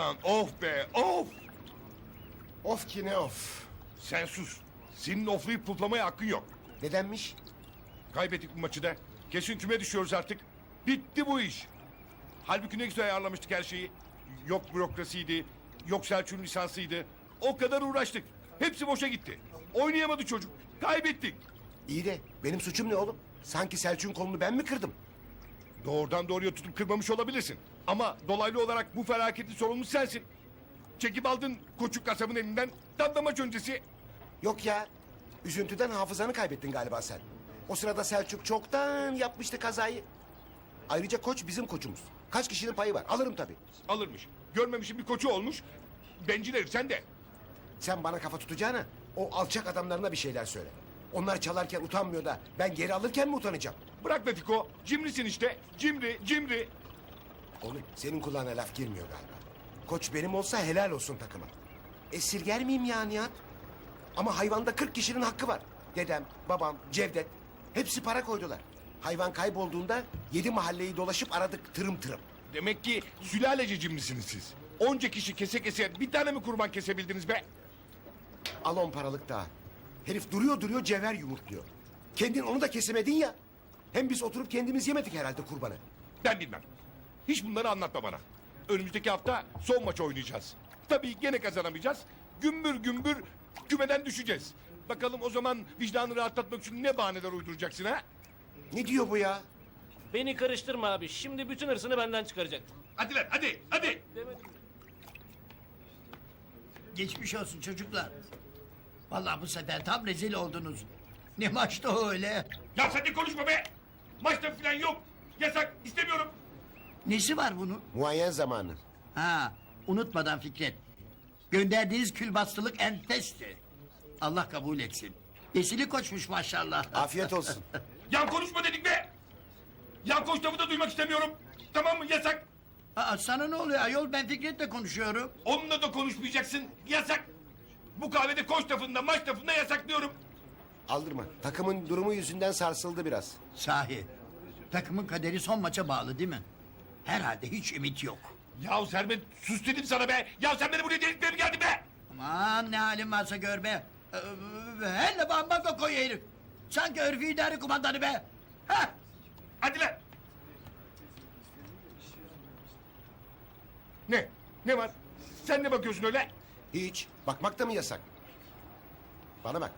Ulan of be of. Of ki ne of. Sen sus. Senin oflayıp puflamaya hakkın yok. Nedenmiş? Kaybettik bu maçı da. Kesin küme düşüyoruz artık. Bitti bu iş. Halbuki ne güzel ayarlamıştık her şeyi. Yok bürokrasiydi, yok Selçuk'un lisansıydı. O kadar uğraştık. Hepsi boşa gitti. Oynayamadı çocuk. Kaybettik. İyi de benim suçum ne oğlum? Sanki Selçuk'un kolunu ben mi kırdım? Doğrudan doğruya tutup kırmamış olabilirsin. Ama dolaylı olarak bu felaketin sorumlusu sensin. Çekip aldın koçuk kasabın elinden. Tam da maç öncesi. Yok ya. Üzüntüden hafızanı kaybettin galiba sen. O sırada Selçuk çoktan yapmıştı kazayı. Ayrıca koç bizim koçumuz. Kaç kişinin payı var? Alırım tabii. Alırmış. Görmemişim bir koçu olmuş. Bencil herif sen de. Sen bana kafa tutacağına o alçak adamlarına bir şeyler söyle. Onlar çalarken utanmıyor da ben geri alırken mi utanacağım? Bırak be Fiko. Cimrisin işte. Cimri, cimri. Oğlum senin kulağına laf girmiyor galiba. Koç benim olsa helal olsun takıma. Esirger miyim ya Nihat? Ama hayvanda 40 kişinin hakkı var. Dedem, babam, Cevdet. Hepsi para koydular. Hayvan kaybolduğunda yedi mahalleyi dolaşıp aradık tırım tırım. Demek ki sülalece cimrisiniz siz. Onca kişi kese kese bir tane mi kurban kesebildiniz be? Al on paralık daha. Herif duruyor duruyor cevher yumurtluyor. Kendin onu da kesemedin ya. Hem biz oturup kendimiz yemedik herhalde kurbanı. Ben bilmem. Hiç bunları anlatma bana. Önümüzdeki hafta son maç oynayacağız. Tabii gene kazanamayacağız. Gümbür gümbür kümeden düşeceğiz. Bakalım o zaman vicdanını rahatlatmak için ne bahaneler uyduracaksın ha? Ne diyor bu ya? Beni karıştırma abi. Şimdi bütün hırsını benden çıkaracak. Hadi lan hadi hadi. Geçmiş olsun çocuklar. Vallahi bu sefer tam rezil oldunuz. Ne maçtı o öyle? Ya sen de konuşma be. Maçta falan yok. Yasak istemiyorum. Nesi var bunun? Muayyen zamanı. Ha, unutmadan Fikret. Gönderdiğiniz külbastılık enfesti. Allah kabul etsin. Esili koçmuş maşallah. Afiyet olsun. Yan konuşma dedik be. Yan lafı da duymak istemiyorum. Tamam mı yasak. Aa, sana ne oluyor ayol ben Fikret'le konuşuyorum. Onunla da konuşmayacaksın. Yasak. Bu kahvede koç lafında maç lafında yasaklıyorum. Aldırma. Takımın durumu yüzünden sarsıldı biraz. Sahi. Takımın kaderi son maça bağlı değil mi? Herhalde hiç ümit yok. Ya Sermet sus dedim sana be. Ya sen beni buraya delirtmeye mi geldin be? Aman ne halin varsa gör be. Ee, Hele bambaka koy herif. Sanki örfü idare kumandanı be. Heh. Hadi lan. Ne? Ne var? Sen ne bakıyorsun öyle? Hiç. Bakmak da mı yasak? Bana bak.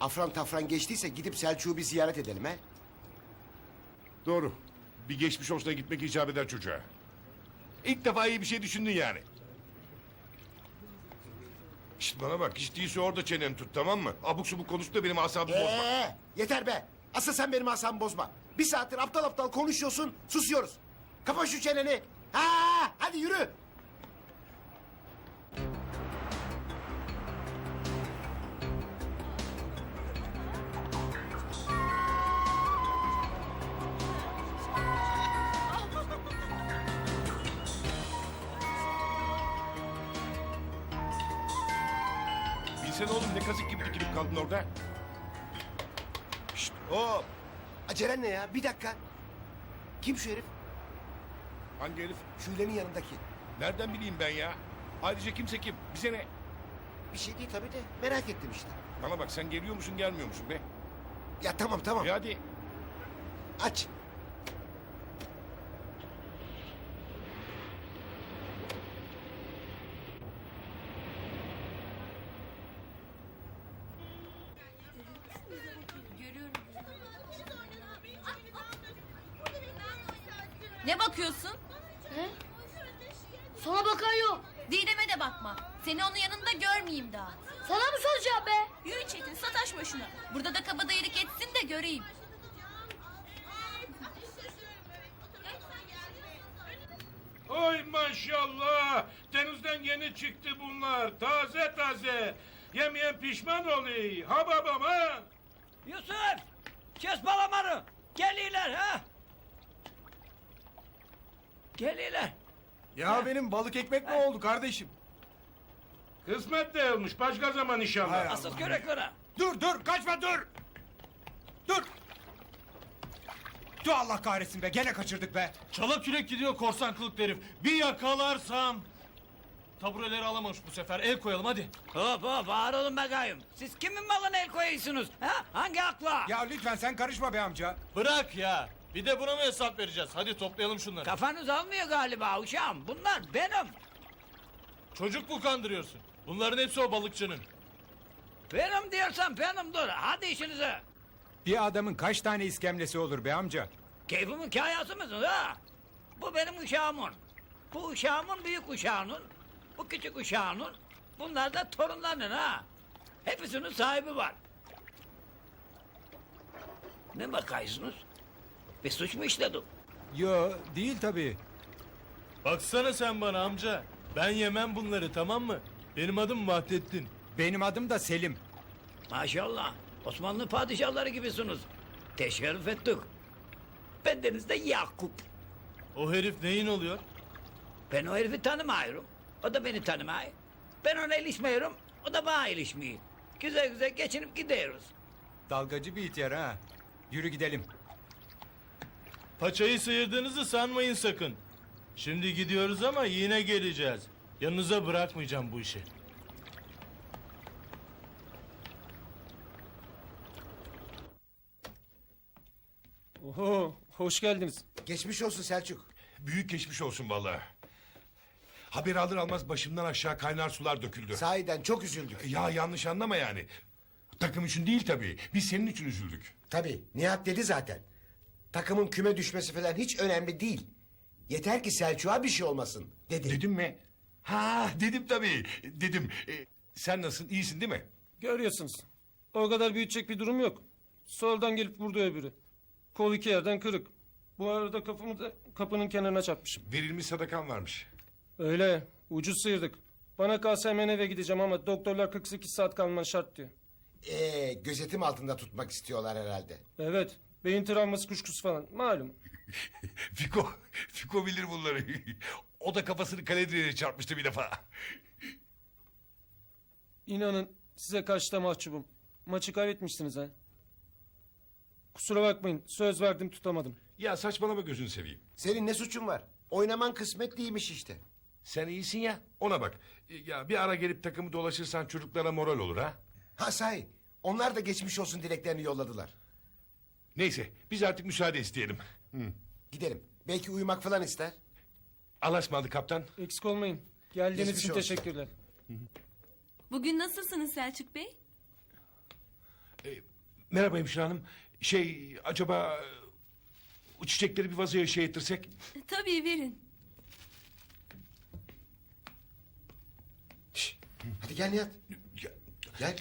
Afran tafran geçtiyse gidip Selçuk'u bir ziyaret edelim he. Doğru. Bir geçmiş olsuna gitmek icap eder çocuğa. İlk defa iyi bir şey düşündün yani. İşte bana bak hiç değilse orada çeneni tut tamam mı? Abuk subuk konuş da benim asabımı bozma. Ee, yeter be. Asıl sen benim asabımı bozma. Bir saattir aptal aptal konuşuyorsun, susuyoruz. Kapa şu çeneni. Ha, hadi yürü. Bilsene oğlum ne kazık gibi dikilip kaldın orada. Şşt hop. Acelen ne ya? Bir dakika. Kim şu herif? Hangi herif? Şule'nin yanındaki. Nereden bileyim ben ya? Ayrıca kimse kim? Bize ne? Bir şey değil tabii de merak ettim işte. Bana bak sen geliyor musun gelmiyor musun be? Ya tamam tamam. Ya hadi. Aç. Ne bakıyorsun? He? Sana bakan yok. Didem'e de bakma. Seni onun yanında görmeyeyim daha. Sana mı soracağım be? Yürü Çetin sataşma şuna. Burada da kabadayılık etsin de göreyim. Oy maşallah. Denizden yeni çıktı bunlar. Taze taze. Yemeyen pişman oluyor. Ha babam ha. Yusuf! Kes balamarı! Geliyorlar ha! Geliyorlar. Ya benim balık ekmek mi oldu kardeşim? Kısmet de olmuş. Başka zaman inşallah. Asıl göre göre. Dur dur kaçma dur. Dur. Dur Allah kahretsin be gene kaçırdık be. Çala kürek gidiyor korsan kılık herif. Bir yakalarsam... Tabureleri alamamış bu sefer. El koyalım hadi. Hop hop ağır olun bakayım. Siz kimin malına el koyuyorsunuz? Ha? Hangi akla? Ya lütfen sen karışma be amca. Bırak ya. Bir de buna mı hesap vereceğiz? Hadi toplayalım şunları. Kafanız almıyor galiba uşağım. Bunlar benim. Çocuk mu kandırıyorsun? Bunların hepsi o balıkçının. Benim diyorsan benimdir. Hadi işinize. Bir adamın kaç tane iskemlesi olur be amca? Keyfimin kayası mısın ha? Bu benim uşağımın. Bu uşağımın büyük uşağının. Bu küçük uşağının. Bunlar da torunlarının ha. Hepsinin sahibi var. Ne bakıyorsunuz? Bir suç mu işledim? Yo değil tabii. Baksana sen bana amca. Ben yemem bunları tamam mı? Benim adım Vahdettin. Benim adım da Selim. Maşallah. Osmanlı padişahları gibisiniz. Teşerrüf ettik. Bendeniz de Yakup. O herif neyin oluyor? Ben o herifi tanımıyorum. O da beni tanımıyor. Ben ona ilişmiyorum. O da bana ilişmiyor. Güzel güzel geçinip gidiyoruz. Dalgacı bir ihtiyar ha. Yürü gidelim. Paçayı sıyırdığınızı sanmayın sakın. Şimdi gidiyoruz ama yine geleceğiz. Yanınıza bırakmayacağım bu işi. Oho, hoş geldiniz. Geçmiş olsun Selçuk. Büyük geçmiş olsun vallahi. Haber alır almaz başımdan aşağı kaynar sular döküldü. Sahiden çok üzüldük. Ya yanlış anlama yani. Takım için değil tabii. Biz senin için üzüldük. Tabii Nihat dedi zaten. Takımın küme düşmesi falan hiç önemli değil. Yeter ki Selçuk'a bir şey olmasın dedi. Dedim mi? Ha dedim tabii. Dedim. Ee, sen nasılsın? İyisin değil mi? Görüyorsunuz. O kadar büyütecek bir durum yok. Soldan gelip vurdu öbürü. Kol iki yerden kırık. Bu arada kafamı da kapının kenarına çarpmışım. Verilmiş sadakan varmış. Öyle, ucuz sıyırdık. Bana kalsa hemen eve gideceğim ama doktorlar 48 saat kalman şart diyor. Ee, gözetim altında tutmak istiyorlar herhalde. Evet, beyin travması kuşkusu falan. Malum. Fiko, Fiko bilir bunları. o da kafasını kale direğine çarpmıştı bir defa. İnanın size karşı da mahcubum. Maçı kaybetmiştiniz ha. Kusura bakmayın, söz verdim tutamadım. Ya saçmalama gözünü seveyim. Senin ne suçun var? Oynaman kısmet değilmiş işte. Sen iyisin ya ona bak. Ya bir ara gelip takımı dolaşırsan çocuklara moral olur ha. Ha sahi. Onlar da geçmiş olsun dileklerini yolladılar. Neyse biz artık müsaade isteyelim. Gidelim. Belki uyumak falan ister. Allah'a ısmarladık kaptan. Eksik olmayın. Geldiğiniz Geçmiş için olsun. teşekkürler. Bugün nasılsınız Selçuk Bey? Merhaba hemşire hanım. Şey acaba o çiçekleri bir vazoya şey ettirsek? Tabii verin. Şş, Hadi gel Nihat. Ya, Gel.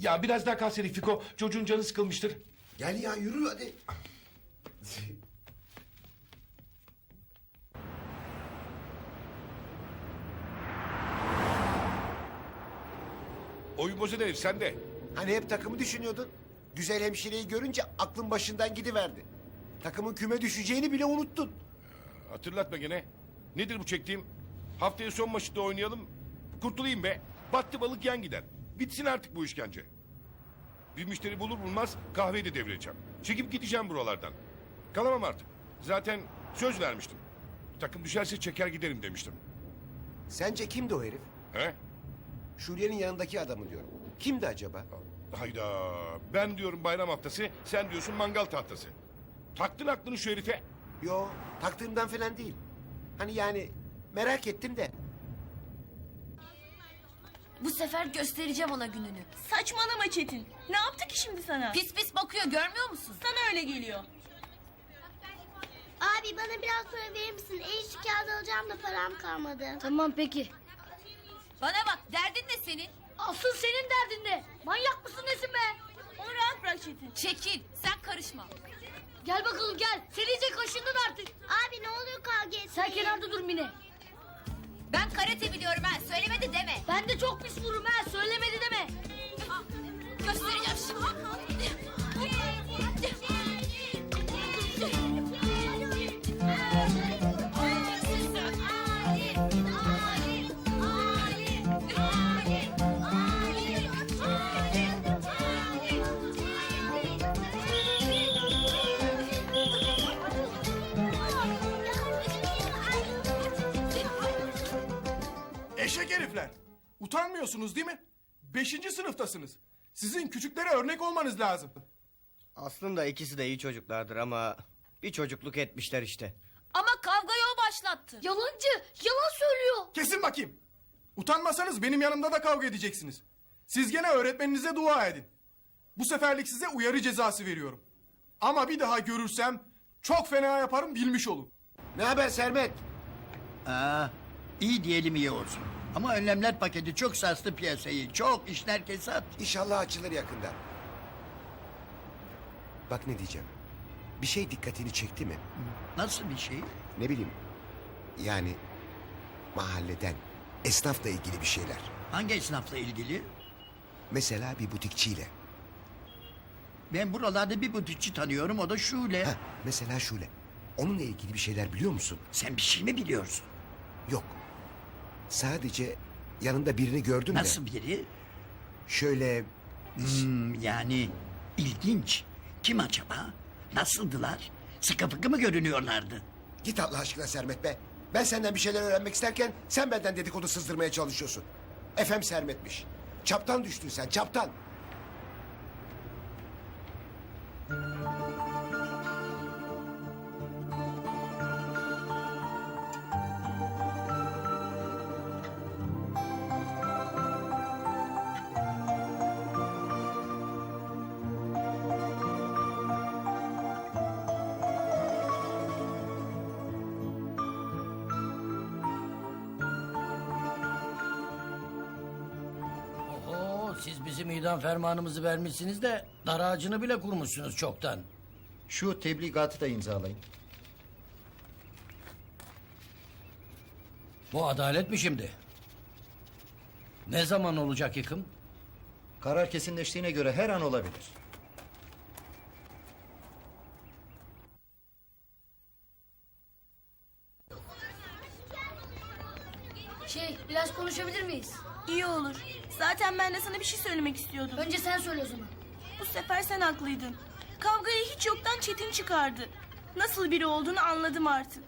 ya biraz daha kalsaydık Fiko. Çocuğun canı sıkılmıştır. Gel ya yürü hadi. Oyun bozan herif sen de. Hani hep takımı düşünüyordun. Güzel hemşireyi görünce aklın başından gidiverdi. Takımın küme düşeceğini bile unuttun. Hatırlatma gene. Nedir bu çektiğim? Haftaya son maçta oynayalım. Kurtulayım be. Battı balık yan gider. Bitsin artık bu işkence. Bir müşteri bulur bulmaz kahveyi de devireceğim. Çekip gideceğim buralardan. Kalamam artık. Zaten söz vermiştim. Takım düşerse çeker giderim demiştim. Sence kimdi o herif? He? Şule'nin yanındaki adamı diyorum. Kimdi acaba? Hayda. Ben diyorum bayram haftası, sen diyorsun mangal tahtası. Taktın aklını şu herife. Yo taktığımdan falan değil. Hani yani merak ettim de. Bu sefer göstereceğim ona gününü. Saçmalama Çetin. Ne yaptı ki şimdi sana? Pis pis bakıyor görmüyor musun? Sana öyle geliyor. Abi bana biraz para verir misin? El işi kağıdı alacağım da param kalmadı. Tamam peki. Bana bak derdin ne senin? Asıl senin derdinde. Manyak mısın nesin be? Onu rahat bırak Çetin. Çekil sen karışma. Gel bakalım gel. Sen iyice kaşındın artık. Abi ne oluyor kavga etmeyin. Sen kenarda dur Mine. Ben karate biliyorum ha. Söylemedi deme. Ben de çok pis vururum ha söylemedi deme. Göstereceğim şimdi. Utanmıyorsunuz değil mi? Beşinci sınıftasınız. Sizin küçüklere örnek olmanız lazım. Aslında ikisi de iyi çocuklardır ama bir çocukluk etmişler işte. Ama kavgayı o başlattı. Yalancı. Yalan söylüyor. Kesin bakayım. Utanmasanız benim yanımda da kavga edeceksiniz. Siz gene öğretmeninize dua edin. Bu seferlik size uyarı cezası veriyorum. Ama bir daha görürsem çok fena yaparım bilmiş olun. Ne haber Sermet? Aa, iyi diyelim iyi olsun. Ama önlemler paketi çok sarstı piyasayı. Çok işler kesat. İnşallah açılır yakında. Bak ne diyeceğim. Bir şey dikkatini çekti mi? Nasıl bir şey? Ne bileyim. Yani mahalleden, esnafla ilgili bir şeyler. Hangi esnafla ilgili? Mesela bir butikçiyle. Ben buralarda bir butikçi tanıyorum o da Şule. Ha, mesela Şule. Onunla ilgili bir şeyler biliyor musun? Sen bir şey mi biliyorsun? Yok. Sadece yanında birini gördüm de. Nasıl biri? Şöyle Hmm, yani ilginç. Kim acaba? Nasıldılar? Sıkı fıkı mı görünüyorlardı? git Allah aşkına Sermet be. Ben senden bir şeyler öğrenmek isterken sen benden dedikodu sızdırmaya çalışıyorsun. Efem Sermet'miş. Çaptan düştün sen çaptan. Siz bizim idam fermanımızı vermişsiniz de dar ağacını bile kurmuşsunuz çoktan. Şu tebligatı da imzalayın. Bu adalet mi şimdi? Ne zaman olacak yıkım? Karar kesinleştiğine göre her an olabilir. Şey biraz konuşabilir miyiz? İyi olur. Zaten ben de sana bir şey söylemek istiyordum. Önce sen söyle o zaman. Bu sefer sen haklıydın. Kavgayı hiç yoktan Çetin çıkardı. Nasıl biri olduğunu anladım artık.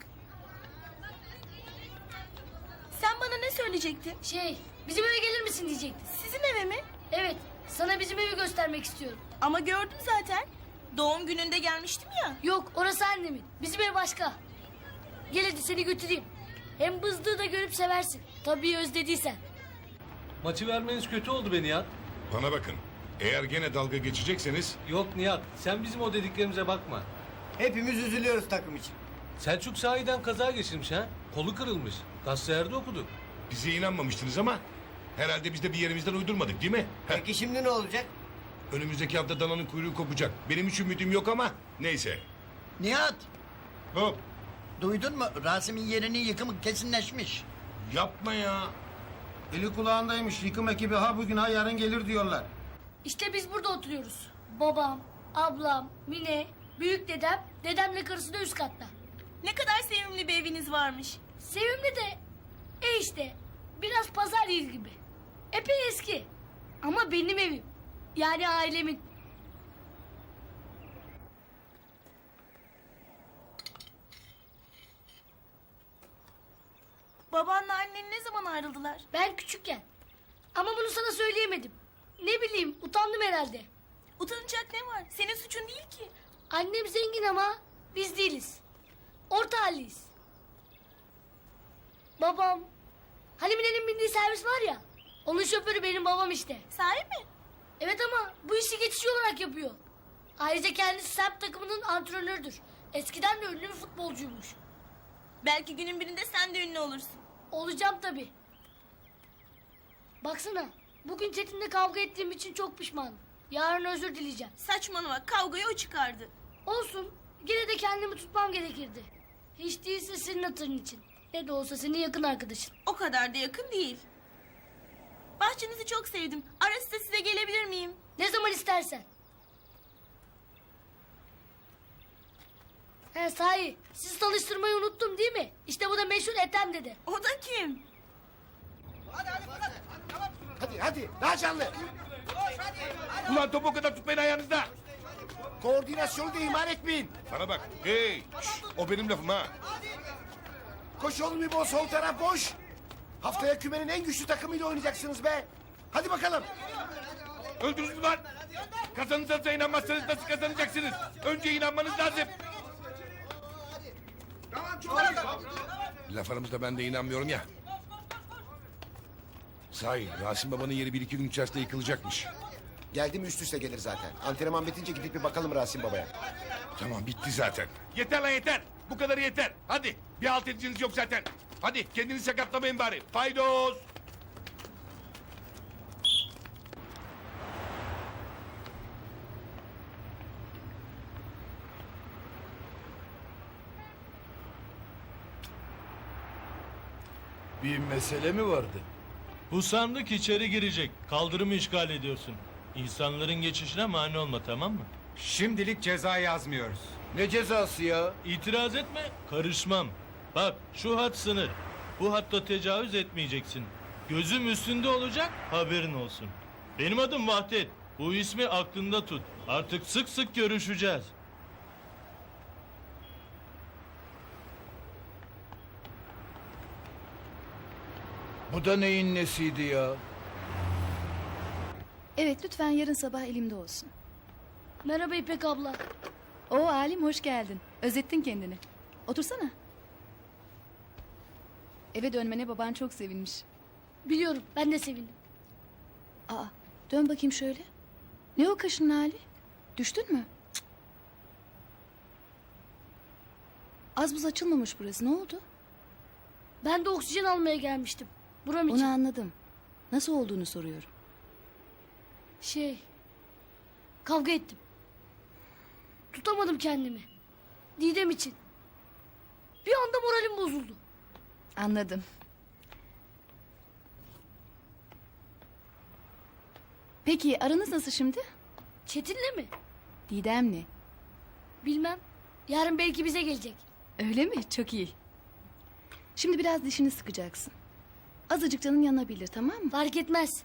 Sen bana ne söyleyecektin? Şey bizim eve gelir misin diyecekti. Sizin eve mi? Evet sana bizim evi göstermek istiyorum. Ama gördüm zaten. Doğum gününde gelmiştim ya. Yok orası annemin. Bizim ev başka. Gel hadi seni götüreyim. Hem bızdığı da görüp seversin. Tabii özlediysen. Maçı vermeniz kötü oldu be Nihat. Bana bakın. Eğer gene dalga geçecekseniz Yok Nihat sen bizim o dediklerimize bakma. Hepimiz üzülüyoruz takım için. Selçuk sahiden kaza geçirmiş ha. Kolu kırılmış. Gazetelerde okuduk. bize inanmamıştınız ama herhalde biz de bir yerimizden uydurmadık değil mi? Peki şimdi ne olacak? önümüzdeki hafta dananın kuyruğu kopacak. Benim hiç ümidim yok ama neyse. Nihat, Hop duydun mu? Rasim'in yerinin yıkımı kesinleşmiş. yapma ya. Eli kulağındaymış. Yıkım ekibi ha bugün ha yarın gelir diyorlar. İşte biz burada oturuyoruz. Babam, ablam, Mine, büyük dedem, dedemle karısı da üst katta. Ne kadar sevimli bir eviniz varmış. Sevimli de e işte biraz pazar yeri gibi. Epey eski. Ama benim evim. Yani ailemin. Babanla annen ne zaman ayrıldılar? Ben küçükken. Ama bunu sana söyleyemedim. Ne bileyim utandım herhalde. Utanacak ne var? Senin suçun değil ki. Annem zengin ama biz değiliz. Orta halliyiz. Babam. Mine'nin bindiği servis var ya. Onun şoförü benim babam işte. Sahi mi? Evet ama bu işi geçici olarak yapıyor. Ayrıca kendisi Serp takımının antrenörüdür. Eskiden de ünlü bir futbolcuymuş. Belki günün birinde sen de ünlü olursun. Olacağım tabii. Baksana. Bugün Çetin'le kavga ettiğim için çok pişmanım. Yarın özür dileyeceğim. Saçmalama kavgayı o çıkardı. Olsun. Yine de kendimi tutmam gerekirdi. Hiç değilse senin hatırın için. Ne de olsa senin yakın arkadaşın. O kadar da yakın değil. Bahçenizi çok sevdim. Ara size gelebilir miyim? Ne zaman istersen. He sahi. Sizi tanıştırmayı unuttum değil mi? İşte bu da meşhur Ethem dedi. O da kim? Hadi hadi daha canlı. Ulan topu o kadar tutmayın ayağınızda. Koordinasyonu da ihmal etmeyin. Bana bak. Hey. şş, o benim lafım ha. Koş oğlum İbo sol taraf boş. Haftaya kümenin en güçlü takımıyla oynayacaksınız be. Hadi bakalım. Öldünüz mü lan? Kazanacağınıza inanmazsanız nasıl kazanacaksınız? Önce inanmanız lazım. Laf aramızda ben de inanmıyorum ya. Sahi Rasim babanın yeri bir iki gün içerisinde yıkılacakmış. Geldi mi üst üste gelir zaten. Antrenman bitince gidip bir bakalım Rasim Baba'ya. Tamam bitti zaten. Yeter lan yeter. Bu kadar yeter. Hadi bir alt ediciniz yok zaten. Hadi kendinizi sakatlamayın bari. Faydos. Bir mesele mi vardı? Bu sandık içeri girecek. Kaldırımı işgal ediyorsun. İnsanların geçişine mani olma tamam mı? Şimdilik ceza yazmıyoruz. Ne cezası ya? İtiraz etme, karışmam. Bak şu hat sınır. Bu hatta tecavüz etmeyeceksin. Gözüm üstünde olacak, haberin olsun. Benim adım Vahdet. Bu ismi aklında tut. Artık sık sık görüşeceğiz. Bu da neyin nesiydi ya? Evet lütfen yarın sabah elimde olsun. Merhaba İpek abla. Oo Alim hoş geldin. Özettin kendini. Otursana. Eve dönmene baban çok sevinmiş. Biliyorum ben de sevindim. Aa dön bakayım şöyle. Ne o kaşının hali? Düştün mü? Cık. Az buz açılmamış burası ne oldu? Ben de oksijen almaya gelmiştim. Buram için. Onu anladım. Nasıl olduğunu soruyorum. Şey... Kavga ettim. Tutamadım kendimi. Didem için. Bir anda moralim bozuldu. Anladım. Peki aranız nasıl şimdi? Çetin'le mi? Didem'le. Bilmem. Yarın belki bize gelecek. Öyle mi? Çok iyi. Şimdi biraz dişini sıkacaksın. Azıcık canın yanabilir tamam mı? Fark etmez.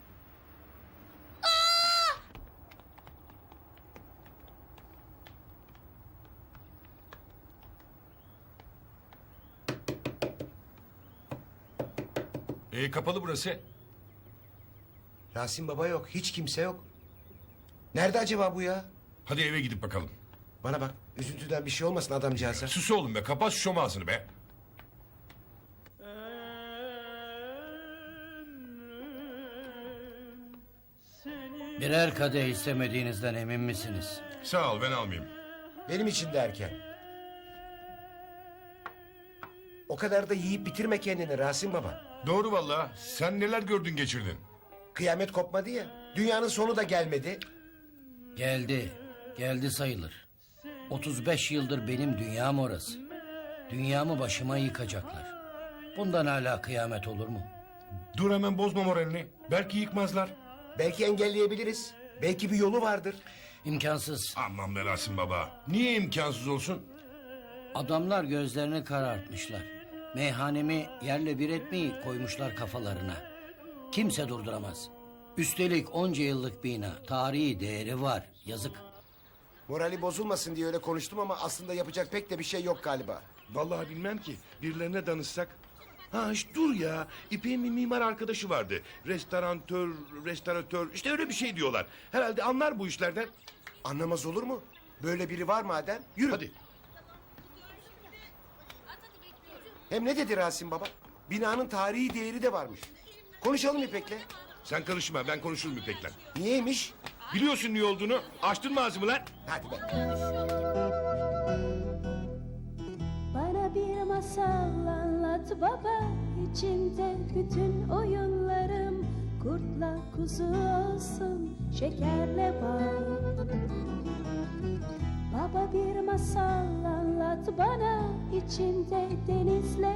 E, kapalı burası. Rasim Baba yok. Hiç kimse yok. Nerede acaba bu ya? Hadi eve gidip bakalım. Bana bak. Üzüntüden bir şey olmasın adamcağıza. Sus oğlum be kapat şu şom ağzını be. Birer kadeh istemediğinizden emin misiniz? Sağ ol ben almayayım. Benim için de erken. O kadar da yiyip bitirme kendini Rasim Baba. Doğru vallahi. Sen neler gördün geçirdin. Kıyamet kopmadı ya. Dünyanın sonu da gelmedi. Geldi. Geldi sayılır. 35 yıldır benim dünyam orası. Dünyamı başıma yıkacaklar. Bundan hala kıyamet olur mu? Dur hemen bozma moralini. Belki yıkmazlar. Belki engelleyebiliriz. Belki bir yolu vardır. İmkansız. Aman be Rasim baba. Niye imkansız olsun? Adamlar gözlerini karartmışlar. Meyhanemi yerle bir etmeyi koymuşlar kafalarına. Kimse durduramaz. Üstelik onca yıllık bina. Tarihi değeri var. Yazık. Morali bozulmasın diye öyle konuştum ama aslında yapacak pek de bir şey yok galiba. Vallahi bilmem ki. Birilerine danışsak. Ha işte dur ya. İpek'in bir mimar arkadaşı vardı. Restorantör, restoratör işte öyle bir şey diyorlar. Herhalde anlar bu işlerden. Anlamaz olur mu? Böyle biri var madem. Yürü. Hadi. Hem ne dedi Rasim Baba? Binanın tarihi değeri de varmış. Konuşalım İpek'le. Sen karışma ben konuşurum İpek'le. Niyeymiş? Biliyorsun niye olduğunu. Açtın mı ağzımı lan? Hadi be. Bana bir masal anlat baba içinde bütün oyunlarım. Kurtla kuzu olsun şekerle bal. Baba bir masal anlat bana içinde denizle